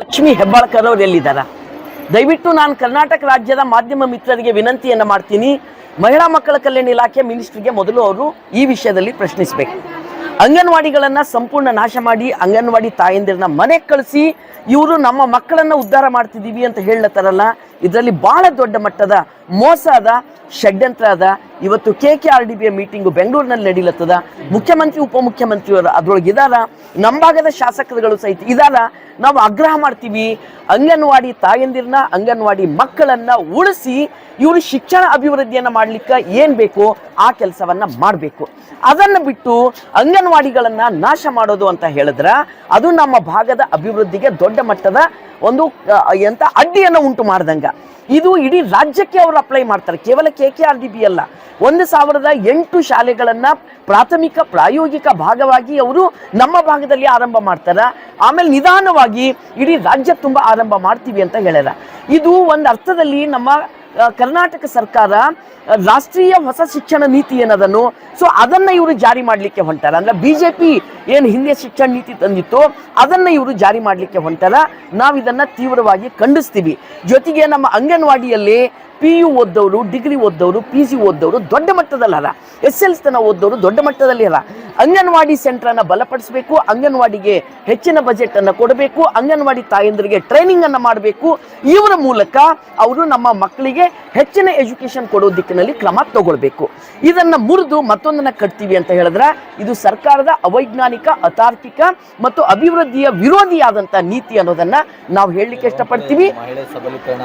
ಲಕ್ಷ್ಮಿ ಹೆಬ್ಬಾಳ್ಕರ್ ಅವರು ಎಲ್ಲಿದ್ದಾರ? ದಯವಿಟ್ಟು ನಾನು ಕರ್ನಾಟಕ ರಾಜ್ಯದ ಮಾಧ್ಯಮ ಮಿತ್ರರಿಗೆ ವಿನಂತಿಯನ್ನ ಮಾಡ್ತೀನಿ. ಮಹಿಳಾ ಮಕ್ಕಳ ಕಲ್ಯಾಣ ಇಲಾಖೆ ಮಿನಿಸ್ಟ್ರಿಗೆ ಮೊದಲು ಅವರು ಈ ವಿಷಯದಲ್ಲಿ ಪ್ರಶ್ನಿಸಬೇಕು. ಅಂಗನವಾಡಿಗಳನ್ನ ಸಂಪೂರ್ಣ ನಾಶ ಮಾಡಿ, ಅಂಗನವಾಡಿ ತಾಯಂದಿರನ್ನ ಮನೆಗೆ ಕಳಿಸಿ, ಇವರು ನಮ್ಮ ಮಕ್ಕಳನ್ನ ಉದ್ಧಾರ ಮಾಡ್ತಿದ್ದೀವಿ ಅಂತ ಹೇಳತ್ತಾರಲ್ಲ ಇದರಲ್ಲಿ ಬಹಳ ದೊಡ್ಡ ಮಟ್ಟದ ಮೋಸ ಅದ, ಷಡ್ಯಂತ್ರ ಅದ. ಇವತ್ತು ಕೆ ಕೆ ಆರ್ ಡಿ ಬಿಯ ಮೀಟಿಂಗು ಬೆಂಗಳೂರಿನಲ್ಲಿ ನಡೀಲತ್ತದ. ಮುಖ್ಯಮಂತ್ರಿ, ಉಪಮುಖ್ಯಮಂತ್ರಿಯವರು ಅದ್ರೊಳಗೆ ಇದಾರ. ನಮ್ಮ ಭಾಗದ ಶಾಸಕರುಗಳು ಸಹಿತ ಇದಾರ. ನಾವು ಆಗ್ರಹ ಮಾಡ್ತೀವಿ. ಅಂಗನವಾಡಿ ತಾಯಂದಿರನ್ನ ಅಂಗನವಾಡಿ ಮಕ್ಕಳನ್ನ ಉಳಿಸಿ ಇವರು ಶಿಕ್ಷಣ ಅಭಿವೃದ್ಧಿಯನ್ನ ಮಾಡ್ಲಿಕ್ಕೆ ಏನ್ ಬೇಕು ಆ ಕೆಲಸವನ್ನ ಮಾಡಬೇಕು. ಅದನ್ನು ಬಿಟ್ಟು ಅಂಗನವಾಡಿಗಳನ್ನ ನಾಶ ಮಾಡೋದು ಅಂತ ಹೇಳಿದ್ರ, ಅದು ನಮ್ಮ ಭಾಗದ ಅಭಿವೃದ್ಧಿಗೆ ದೊಡ್ಡ ಮಟ್ಟದ ಒಂದು ಎಂತ ಅಡ್ಡಿಯನ್ನು ಉಂಟು ಮಾಡ್ದಂಗೆ. ಇದು ಇಡೀ ರಾಜ್ಯಕ್ಕೆ ಅವರು ಅಪ್ಲೈ ಮಾಡ್ತಾರೆ. ಕೇವಲ K K R D B ಅಲ್ಲ. ಒಂದು ಸಾವಿರದ ಎಂಟು ಶಾಲೆಗಳನ್ನ ಪ್ರಾಥಮಿಕ, ಪ್ರಾಯೋಗಿಕ ಭಾಗವಾಗಿ ಅವರು ನಮ್ಮ ಭಾಗದಲ್ಲಿ ಆರಂಭ ಮಾಡ್ತಾರ. ಆಮೇಲೆ ನಿಧಾನವಾಗಿ ಇಡೀ ರಾಜ್ಯ ತುಂಬ ಆರಂಭ ಮಾಡ್ತೀವಿ ಅಂತ ಹೇಳ್ಯಾರ. ಇದು ಒಂದು ಅರ್ಥದಲ್ಲಿ ನಮ್ಮ ಕರ್ನಾಟಕ ಸರ್ಕಾರ ರಾಷ್ಟ್ರೀಯ ಹೊಸ ಶಿಕ್ಷಣ ನೀತಿ ಏನದನ್ನು, ಸೊ ಅದನ್ನು ಇವರು ಜಾರಿ ಮಾಡಲಿಕ್ಕೆ ಹೊಂಟಾರ. ಅಂದ್ರೆ ಪಿ ಏನು ಹಿಂದೆ ಶಿಕ್ಷಣ ನೀತಿ ತಂದಿತ್ತು, ಅದನ್ನು ಇವರು ಜಾರಿ ಮಾಡಲಿಕ್ಕೆ ಹೊಂಟಾರ. ನಾವು ಇದನ್ನು ತೀವ್ರವಾಗಿ ಖಂಡಿಸ್ತೀವಿ. ಜೊತೆಗೆ ನಮ್ಮ ಅಂಗನವಾಡಿಯಲ್ಲಿ ಪಿ ಯು ಓದ್ದವರು, ಡಿಗ್ರಿ ಓದ್ದವರು ಪಿ ಜಿ ಓದ್ದವರು ದೊಡ್ಡ ಮಟ್ಟದಲ್ಲಿ ಅಲ್ಲ ಎಸ್ ಎಲ್ ತನ ಓದ್ದವರು ದೊಡ್ಡ ಮಟ್ಟದಲ್ಲಿ ಅಲ್ಲ ಅಂಗನವಾಡಿ ಸೆಂಟ್ರನ್ನು ಬಲಪಡಿಸಬೇಕು, ಅಂಗನವಾಡಿಗೆ ಹೆಚ್ಚಿನ ಬಜೆಟ್ ಅನ್ನು ಕೊಡಬೇಕು, ಅಂಗನವಾಡಿ ತಾಯಂದರಿಗೆ ಟ್ರೈನಿಂಗ್ ಅನ್ನು ಮಾಡಬೇಕು. ಇವರ ಮೂಲಕ ಅವರು ನಮ್ಮ ಮಕ್ಕಳಿಗೆ ಹೆಚ್ಚಿನ ಎಜುಕೇಶನ್ ಕೊಡೋ ದಿಕ್ಕಿನಲ್ಲಿ ಕ್ರಮ ತಗೊಳ್ಬೇಕು. ಇದನ್ನ ಮುರಿದು ಮತ್ತೊಂದನ್ನ ಕಟ್ತೀವಿ ಅಂತ ಹೇಳಿದ್ರೆ ಇದು ಸರ್ಕಾರದ ಅವೈಜ್ಞಾನಿಕ ಅತಾರ್ಕಿಕ ಮತ್ತು ಅಭಿವೃದ್ಧಿಯ ವಿರೋಧಿಯಾದಂತ ನೀತಿ ಅನ್ನೋದನ್ನ ನಾವು ಹೇಳಲಿಕ್ಕೆ ಇಷ್ಟಪಡ್ತೀವಿ. ಮಹಿಳೆ ಸಬಲೀಕರಣ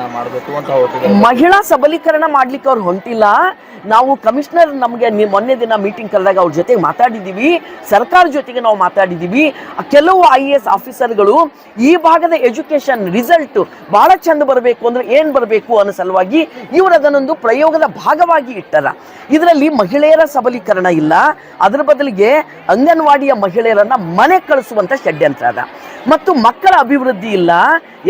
ಮಹಿಳಾ ಮಾಡ್ಲಿಕ್ಕೆ ಅವ್ರು ಹೊಂಟಿಲ್ಲ. ನಾವು ಕಮಿಷನರ್ ನಮಗೆ ಮೊನ್ನೆ ದಿನ ಮೀಟಿಂಗ್ ಕರೆದಾಗ ಅವ್ರ ಜೊತೆಗೆ ಮಾತಾಡಿದ್ದೀವಿ. ಸರ್ಕಾರ ಜೊತೆಗೆ ನಾವು ಮಾತಾಡಿದ್ದೀವಿ. ಕೆಲವು ಐ ಎ ಎಸ್ ಆಫೀಸರ್ಗಳು ಈ ಭಾಗದ ಎಜುಕೇಶನ್ ರಿಸಲ್ಟ್ ಬಹಳ ಚಂದ ಬರಬೇಕು ಅಂದ್ರೆ ಏನ್ ಬರಬೇಕು ಅನ್ನೋ ಸಲುವಾಗಿ ಇವರು ಅದನ್ನೊಂದು ಪ್ರಯೋಗದ ಭಾಗವಾಗಿ ಇಟ್ಟರ. ಇದರಲ್ಲಿ ಮಹಿಳೆಯರ ಸಬಲೀಕರಣ ಇಲ್ಲ. ಅದರ ಬದಲಿಗೆ ಅಂಗನವಾಡಿಯ ಮಹಿಳೆಯರನ್ನ ಮನೆ ಕಳಿಸುವಂತ ಷಡ್ಯಂತ್ರ ಅದ. ಮತ್ತು ಮಕ್ಕಳ ಅಭಿವೃದ್ಧಿ ಇಲ್ಲ.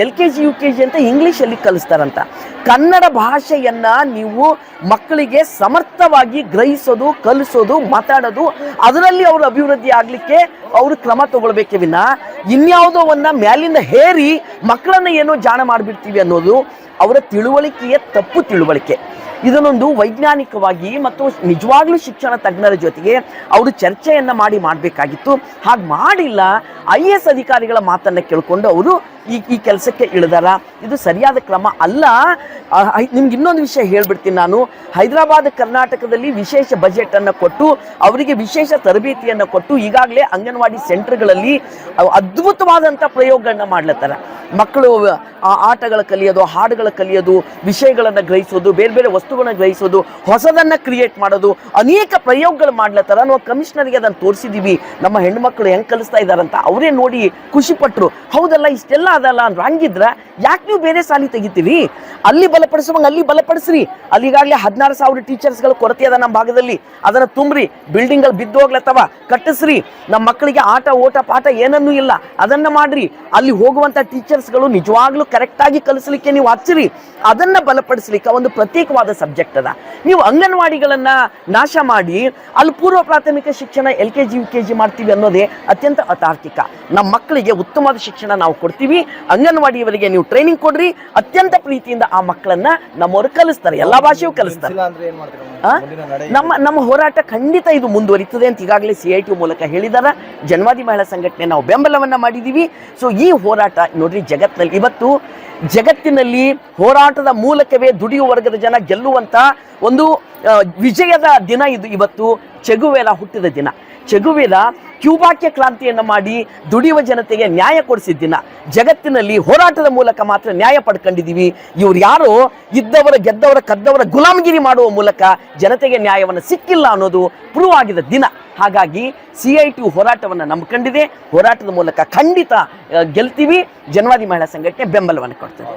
L K G, U K G ಅಂತ ಇಂಗ್ಲೀಷಲ್ಲಿ ಕಲಿಸ್ತಾರಂತ. ಕನ್ನಡ ಭಾಷೆಯನ್ನ ನೀವು ಮಕ್ಕಳಿಗೆ ಸಮರ್ಥವಾಗಿ ಗ್ರಹಿಸೋದು, ಕಲಿಸೋದು, ಮಾತಾಡೋದು, ಅದರಲ್ಲಿ ಅವರು ಅಭಿವೃದ್ಧಿ ಆಗಲಿಕ್ಕೆ ಅವರು ಕ್ರಮ ತಗೊಳ್ಬೇಕೆ ವಿನ. ಇನ್ಯಾವುದೋ ಒಂದ ಮ್ಯಾಲಿಂದ ಹೇರಿ ಮಕ್ಕಳನ್ನ ಏನೋ ಜಾಣ ಮಾಡಿಬಿಡ್ತೀವಿ ಅನ್ನೋದು ಅವರ ತಿಳುವಳಿಕೆಯ ತಪ್ಪು ತಿಳುವಳಿಕೆ. ಇದನ್ನೊಂದು ವೈಜ್ಞಾನಿಕವಾಗಿ ಮತ್ತು ನಿಜವಾಗ್ಲೂ ಶಿಕ್ಷಣ ತಜ್ಞರ ಜೊತೆಗೆ ಅವರು ಚರ್ಚೆಯನ್ನ ಮಾಡಿ ಮಾಡಬೇಕಾಗಿತ್ತು. ಹಾಗೆ ಮಾಡಿಲ್ಲ, ಐ ಅಧಿಕಾರಿಗಳ ಮಾತನ್ನ ಕೇಳಿಕೊಂಡು ಅವರು ಈ ಈ ಕೆಲಸಕ್ಕೆ ಇಳಿದಾರ ಇದು ಸರಿಯಾದ ಕ್ರಮ ಅಲ್ಲ. ನಿಮ್ಗೆ ಇನ್ನೊಂದು ವಿಷಯ ಹೇಳ್ಬಿಡ್ತೀನಿ ನಾನು. ಹೈದರಾಬಾದ್ ಕರ್ನಾಟಕದಲ್ಲಿ ವಿಶೇಷ ಬಜೆಟ್ ಅನ್ನು ಕೊಟ್ಟು, ಅವರಿಗೆ ವಿಶೇಷ ತರಬೇತಿಯನ್ನು ಕೊಟ್ಟು, ಈಗಾಗಲೇ ಅಂಗನವಾಡಿ ಸೆಂಟರ್ಗಳಲ್ಲಿ ಅದ್ಭುತವಾದಂಥ ಪ್ರಯೋಗಗಳನ್ನ ಮಾಡ್ಲತ್ತಾರ. ಮಕ್ಕಳು ಆಟಗಳ ಕಲಿಯೋದು, ಹಾಡುಗಳ ಕಲಿಯೋದು, ವಿಷಯಗಳನ್ನು ಗ್ರಹಿಸೋದು, ಬೇರೆ ಬೇರೆ ವಸ್ತುಗಳನ್ನ ಗ್ರಹಿಸೋದು, ಹೊಸದನ್ನ ಕ್ರಿಯೇಟ್ ಮಾಡೋದು, ಅನೇಕ ಪ್ರಯೋಗಗಳು ಮಾಡ್ಲತ್ತಾರ ನಾವು ಕಮಿಷನರ್ಗೆ ಅದನ್ನು ತೋರಿಸಿದ್ದೀವಿ ನಮ್ಮ ಹೆಣ್ಮಕ್ಳು ಹೆಂಗೆ ಕಲಿಸ್ತಾ ಇದ್ದಾರಂತ, ಅವರೇ ನೋಡಿ ಖುಷಿಪಟ್ಟರು ಹೌದಲ್ಲ, ಇಷ್ಟೆಲ್ಲ ಅದಲ್ಲ ಅಂದ್ರೆ ಹಂಗಿದ್ರ ಯಾಕೆ ನೀವು ಬೇರೆ ಸಾಲಿ ತೆಗಿತೀರಿ? ಅಲ್ಲಿ ಬಲಪಡಿಸುವಂಗೆ ಅಲ್ಲಿ ಬಲಪಡಿಸ್ರಿ. ಅಲ್ಲಿ ಈಗಾಗಲೇ ಹದಿನಾರು ಸಾವಿರ ಟೀಚರ್ಸ್ಗಳ ಕೊರತೆ ಅದ ನಮ್ಮ ಭಾಗದಲ್ಲಿ. ಅದನ್ನ ತುಂಬ್ರಿ. ಬಿಲ್ಡಿಂಗ್ಗಳು ಬಿದ್ದು ಹೋಗ್ಲತ್ತವ ಕಟ್ಟಿಸ್ರಿ. ನಮ್ಮ ಮಕ್ಕಳಿಗೆ ಆಟ, ಓಟ, ಪಾಠ ಏನನ್ನೂ ಇಲ್ಲ. ಅದನ್ನ ಮಾಡ್ರಿ. ಅಲ್ಲಿ ಹೋಗುವಂತ ಟೀಚರ್ಸ್ಗಳು ನಿಜವಾಗ್ಲೂ ಕರೆಕ್ಟಾಗಿ ಕಲಿಸ್ಲಿಕ್ಕೆ ನೀವು ಹಚ್ಚಿರಿ. ಅದನ್ನ ಬಲಪಡಿಸ್ಲಿಕ್ಕೆ ಒಂದು ಪ್ರತ್ಯೇಕವಾದ ಸಬ್ಜೆಕ್ಟ್ ಅದ. ನೀವು ಅಂಗನವಾಡಿಗಳನ್ನ ನಾಶ ಮಾಡಿ, ಅಲ್ಲಿ ಪೂರ್ವ ಪ್ರಾಥಮಿಕ ಶಿಕ್ಷಣ L K G, U K G ಮಾಡ್ತೀವಿ ಅನ್ನೋದೇ ಅತ್ಯಂತ ಅತಾರ್ಕಿಕ. ನಮ್ಮ ಮಕ್ಕಳಿಗೆ ಉತ್ತಮವಾದ ಶಿಕ್ಷಣ ನಾವು ಕೊಡ್ತೀವಿ. ಅಂಗನವಾಡಿಯವರಿಗೆ ನೀವು ಟ್ರೈನಿಂಗ್ ಕೊಡ್ರಿ. ಅತ್ಯಂತ ಪ್ರೀತಿಯಿಂದ ಆ ಮಕ್ಕಳನ್ನ ನಮ್ಮವರು ಕಲಿಸ್ತಾರೆ. ಎಲ್ಲಾ ಭಾಷೆಯೂ ಕಲಿಸ್ತಾರೆ. ನಮ್ಮ ನಮ್ಮ ಹೋರಾಟ ಖಂಡಿತ ಇದು ಮುಂದುವರಿತದೆ ಅಂತ ಈಗಾಗಲೇ ಸಿ ಐ ಟಿ ಮೂಲಕ ಹೇಳಿದಾರ. ಜನ್ವಾದಿ ಮಹಿಳಾ ಸಂಘಟನೆ ನಾವು ಬೆಂಬಲವನ್ನ ಮಾಡಿದೀವಿ. ಸೊ ಈ ಹೋರಾಟ ನೋಡ್ರಿ ಜಗತ್ತಿನಲ್ಲಿ ಇವತ್ತು ಜಗತ್ತಿನಲ್ಲಿ ಹೋರಾಟದ ಮೂಲಕವೇ ದುಡಿಯುವ ವರ್ಗದ ಜನ ಗೆಲ್ಲುವಂತ ಒಂದು ವಿಜಯದ ದಿನ ಇದು ಇವತ್ತು. ಚೆಗುವೇರ ಹುಟ್ಟಿದ ದಿನ. ಚೆಗುವೇರ ಕ್ಯೂಬಾಕ್ಯ ಕ್ರಾಂತಿಯನ್ನು ಮಾಡಿ ದುಡಿಯುವ ಜನತೆಗೆ ನ್ಯಾಯ ಕೊಡಿಸಿದ ದಿನ. ಜಗತ್ತಿನಲ್ಲಿ ಹೋರಾಟದ ಮೂಲಕ ಮಾತ್ರ ನ್ಯಾಯ ಪಡ್ಕೊಂಡಿದ್ದೀವಿ ಇವ್ರು ಯಾರೋ? ಇದ್ದವರ, ಗೆದ್ದವರ, ಕದ್ದವರ ಗುಲಾಮಗಿರಿ ಮಾಡುವ ಮೂಲಕ ಜನತೆಗೆ ನ್ಯಾಯವನ್ನು ಸಿಕ್ಕಿಲ್ಲ ಅನ್ನೋದು ಪ್ರೂವ್ ಆಗಿದ ದಿನ. ಹಾಗಾಗಿ ಸಿ ಐ ಟಿ ಹೋರಾಟವನ್ನು ನಂಬ್ಕೊಂಡಿದೆ. ಹೋರಾಟದ ಮೂಲಕ ಖಂಡಿತ ಗೆಲ್ತೀವಿ. ಜನವಾದಿ ಮಹಿಳಾ ಸಂಘಟನೆ ಬೆಂಬಲವನ್ನು ಕೊಡ್ತದೆ.